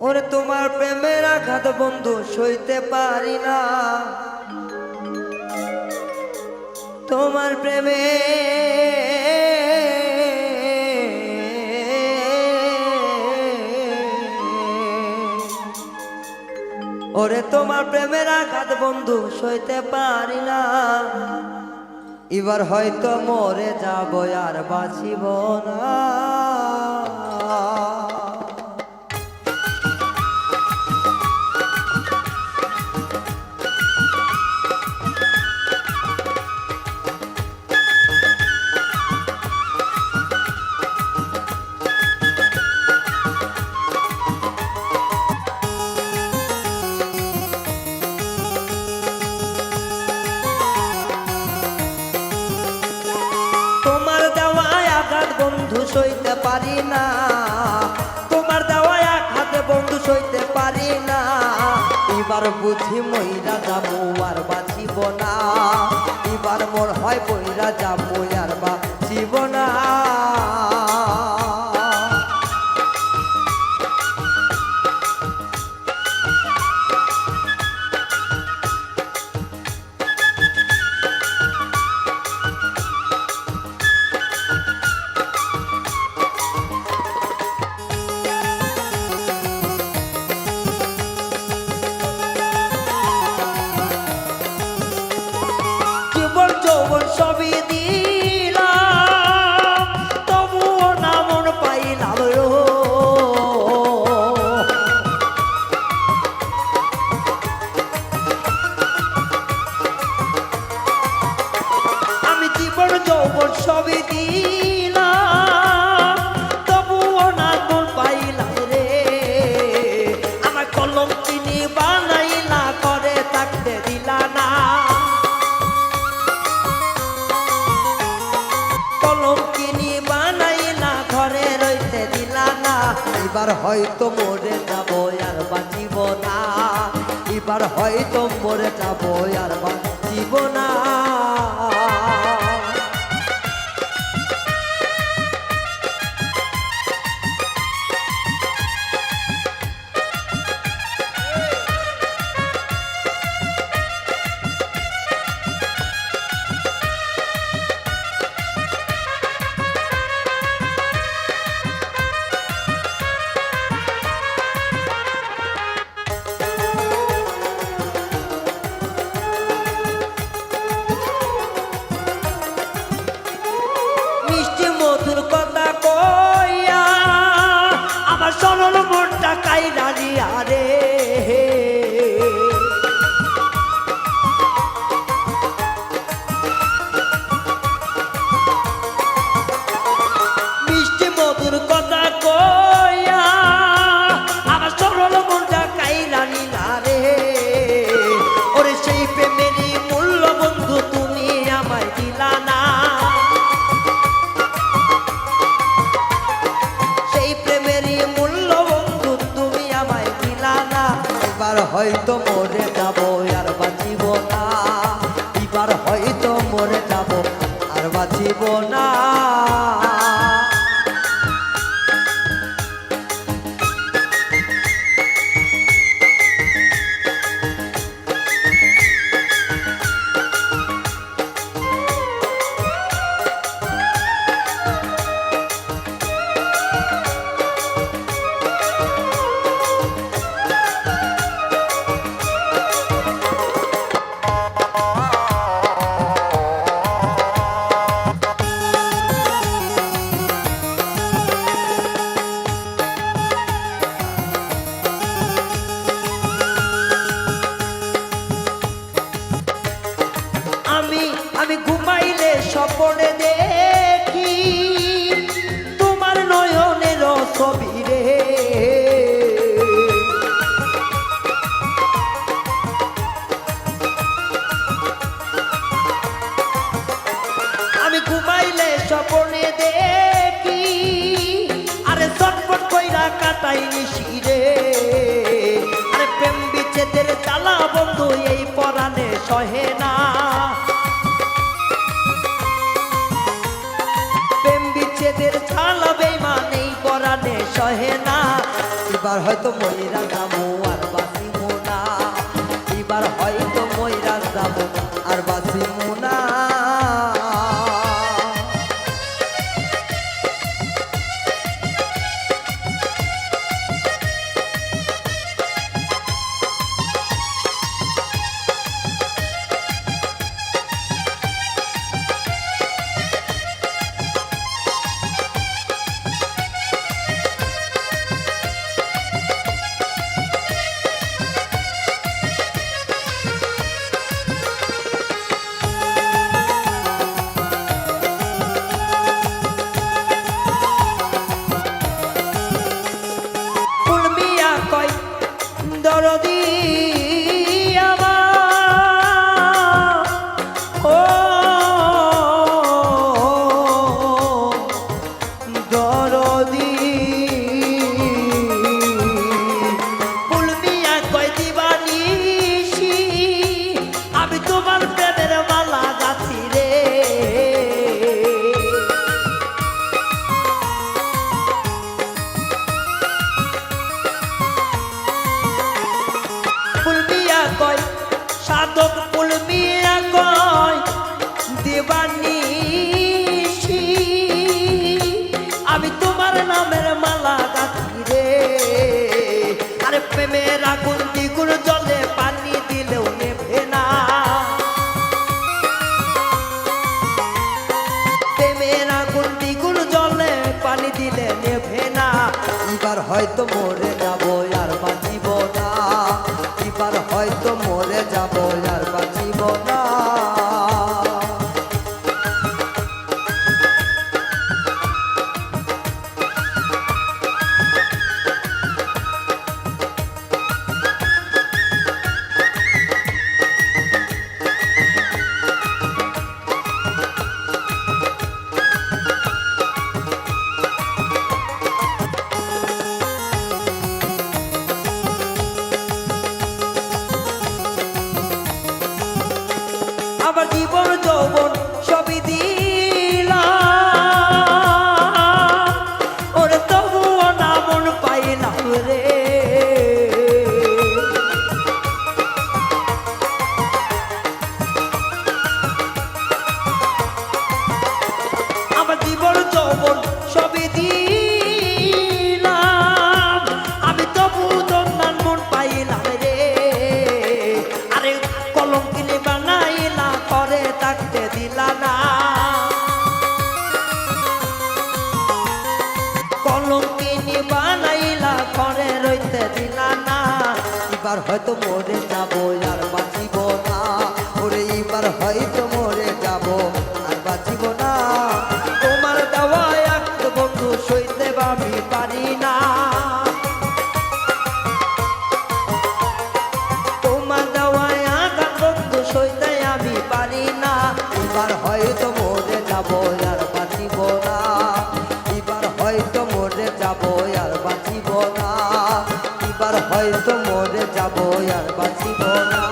ওরে তোমার প্রেমের আঘাত বন্ধু সইতে পারি না। তোমার প্রেমে ওরে তোমার প্রেমের আঘাত বন্ধু সইতে পারি না। এবার হয়তো মরে যাব আর বাঁচিব না। সইতে পারি না। তোমার দেওয়া এক হাতে বন্ধু সইতে পারি না। এবার বুঝি মহিলা যাব আর বাঁচিব না। এবার মোর হয় বইরা যাব আর বাঁচিব না। যৌবন সবই দিলাম। তবুও না মন পাইলাম রে। আমার কলম চিনি বানাইলা করে থাকতে দিলা না। কলম কিনি বানাইলা, ঘরে রইতে দিলা না। এবার হয়তো মরে যাব আর বাঁচিব না। এবার হয়তো মরে যাব আর বাঁচিব না। সরল মনটা কাইরা রে। হয়তো মরে যাব আর বাঁচিব না আমি ঘুমাইলে স্বপনে দেখি তোমার নয়নের ছবি রে আমি ঘুমাইলে স্বপনে দেখি, আরে চটপট কইরা কাটাই নিশিরে। আরে প্রেম বিচ্ছেদের জ্বালা বন্ধু, এই পরাণে সহে না। প্রেম বিচ্ছেদের জ্বালা বেমান এই পরাণে সহে না। এবার হয়তো ময়রা আমি তোমার নামের মালা আরে প্রেমের আগুন জলে পানি দিলেও নেভে না। প্রেমের আগুন জলে পানি দিলে নেভে না। হয়তো মরে এবার হয়তো মরে যাব, আর বাঁচিব না। ওরে হয়তো মরে যাব, আর বাঁচিব না। তোমার দেওয়া এক বন্ধু সইতে আমি পারি না। তোমার দেওয়ায় আঘাত বন্ধু সইতে আমি পারি না। এবার হয়তো মরে যাব, আর বাঁচিব না। এবার হয়তো মরে যাব, আর বাঁচিব না। এবার হয়তো যাব আর বাঁচিব না।